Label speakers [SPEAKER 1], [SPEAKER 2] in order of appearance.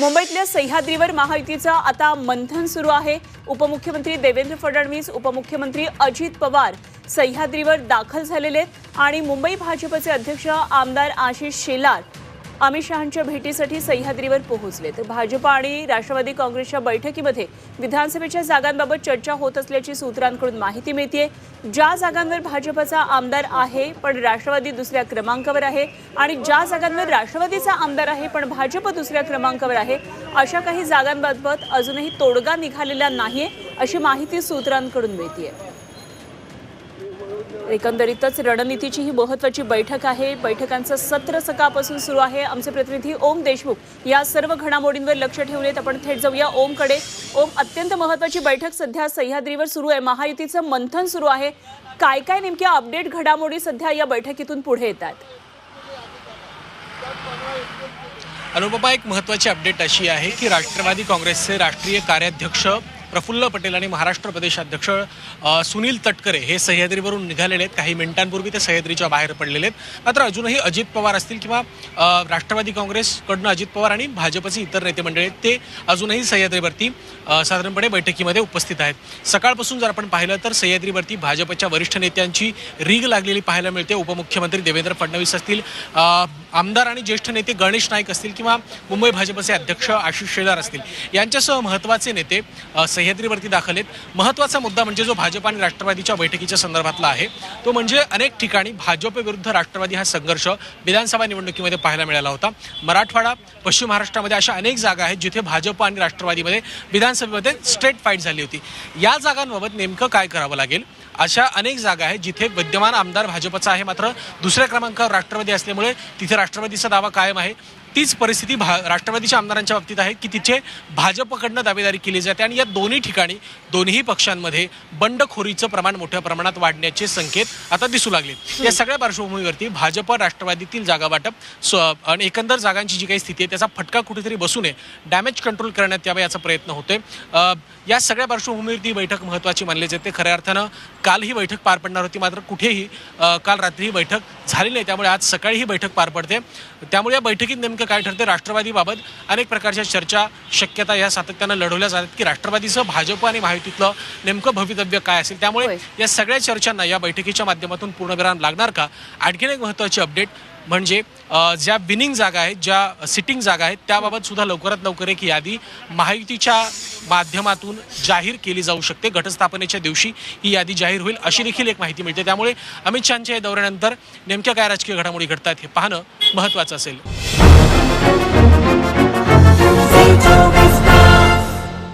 [SPEAKER 1] मुंबईतल्या सह्याद्रीवर महायुतीचं आता मंथन सुरू आहे. उपमुख्यमंत्री देवेंद्र फडणवीस उपमुख्यमंत्री अजित पवार सह्याद्रीवर दाखल झालेले आहेत. आणि मुंबई भाजपचे अध्यक्ष आमदार आशिष शेलार अमित शहांच्या भेटीसाठी सह्याद्रीवर पोहोचले तर भाजप आणि राष्ट्रवादी काँग्रेसच्या बैठकीमध्ये विधानसभेच्या जागांबाबत चर्चा होत असल्याची सूत्रांकडून माहिती मिळते ज्या जागांवर भाजपचा आमदार आहे पण राष्ट्रवादी दुसऱ्या क्रमांकावर आहे आणि ज्या जागांवर राष्ट्रवादीचा आमदार आहे पण भाजप दुसऱ्या क्रमांकावर आहे अशा काही जागांबाबत अजूनही तोडगा निघालेला नाहीये अशी माहिती सूत्रांकडून मिळते एकंदरीतच रणनीतीची ही महत्वाची बैठक आहे. बैठकांचं सत्र सकाळपासून सुरू आहे. आमचे प्रतिनिधी ओम देशमुख या सर्व घडामोडींवर लक्ष ठेवलेत आपण थेट जाऊया ओमकडे. ओम अत्यंत महत्वाची बैठक सध्या सह्याद्रीवर सुरू आहे. महायुतीचं मंथन सुरू आहे. काय काय नेमक्या अपडेट घडामोडी सध्या या बैठकीतून पुढे येतात?
[SPEAKER 2] अनुपमा एक महत्त्वाची अपडेट अशी आहे की राष्ट्रवादी काँग्रेसचे राष्ट्रीय कार्याध्यक्ष प्रफुल्ल पटेल आणि महाराष्ट्र प्रदेशाध्यक्ष सुनील तटकरे हे सह्याद्रीवरून निघालेले आहेत. काही मिनिटांपूर्वी ते सह्याद्रीच्या बाहेर पडलेले आहेत. मात्र अजूनही अजित पवार असतील किंवा राष्ट्रवादी काँग्रेसकडनं अजित पवार आणि भाजपचे इतर नेते मंडळी आहेत ते अजूनही सह्याद्रीवरती साधारणपणे बैठकीमध्ये उपस्थित आहेत. सकाळपासून जर आपण पाहिलं तर सह्याद्रीवरती भाजपच्या वरिष्ठ नेत्यांची रीग लागलेली पाहायला मिळते. उपमुख्यमंत्री देवेंद्र फडणवीस असतील आमदार आणि ज्येष्ठ नेते गणेश नाईक असतील किंवा मुंबई भाजपचे अध्यक्ष आशिष शेलार असतील यांच्यासह महत्त्वाचे नेते सह्याद्रीवरती दाखल आहेत. महत्त्वाचा मुद्दा म्हणजे जो भाजप आणि राष्ट्रवादीच्या बैठकीच्या संदर्भातला आहे तो म्हणजे अनेक ठिकाणी भाजप विरुद्ध राष्ट्रवादी हा संघर्ष विधानसभा निवडणुकीमध्ये पाहायला मिळाला होता. मराठवाडा पश्चिम महाराष्ट्रामध्ये अशा अनेक जागा आहेत जिथे भाजप आणि राष्ट्रवादीमध्ये विधानसभेमध्ये स्ट्रेट फाईट झाली होती. या जागांबाबत नेमकं काय करावं लागेल? अशा अनेक जागा आहेत जिथे विद्यमान आमदार भाजपचा आहे. मात्र दुसऱ्या क्रमांकावर राष्ट्रवादी असल्यामुळे तिथे राष्ट्रवादीचा दावा कायम आहे. तीच परिस्थिती भा राष्ट्रवादीच्या आमदारांच्या बाबतीत आहे की तिचे भाजपकडनं दावेदारी केली जाते आणि या दोन्ही ठिकाणी दोन्ही पक्षांमध्ये बंडखोरीचं प्रमाण मोठ्या प्रमाणात वाढण्याचे संकेत आता दिसू लागले. या सगळ्या पार्श्वभूमीवरती भाजप राष्ट्रवादीतील जागा वाटप स्व- आणि एकंदर जागांची जी काही स्थिती आहे त्याचा फटका कुठेतरी बसू नये डॅमेज कंट्रोल करण्यात यावा याचा प्रयत्न होतोय. या सगळ्या पार्श्वभूमीवरती ही बैठक महत्त्वाची मानली जाते. खऱ्या अर्थानं काल ही बैठक पार पडणार होती मात्र कुठेही काल रात्री ही बैठक झाली नाही. त्यामुळे आज सकाळी ही बैठक पार पडते. त्यामुळे या बैठकीत नेमकं काय ठरते राष्ट्रवादीबाबत? अनेक प्रकारच्या चर्चा शक्यता या सातत्यानं लढवल्या जातात की राष्ट्रवादीचं भाजप आणि महायुतीतलं नेमकं भवितव्य काय असेल? त्यामुळे. या सगळ्या चर्चांना या बैठकीच्या माध्यमातून पूर्णविराम लागणार का? आणखीन एक महत्त्वाची अपडेट म्हणजे ज्या विनिंग जागा आहेत ज्या सिटिंग जागा आहेत त्याबाबत सुद्धा लवकरात लवकर एक यादी महायुतीच्या माध्यमातून जाहीर केली जाऊ शकते. घटस्थापनेच्या दिवशी ही यादी जाहीर होईल अशी देखील एक माहिती मिळते. त्यामुळे अमित शहाच्या या दौऱ्यानंतर नेमक्या काय राजकीय घडामोडी घडतात हे पाहणं महत्त्वाचं असेल.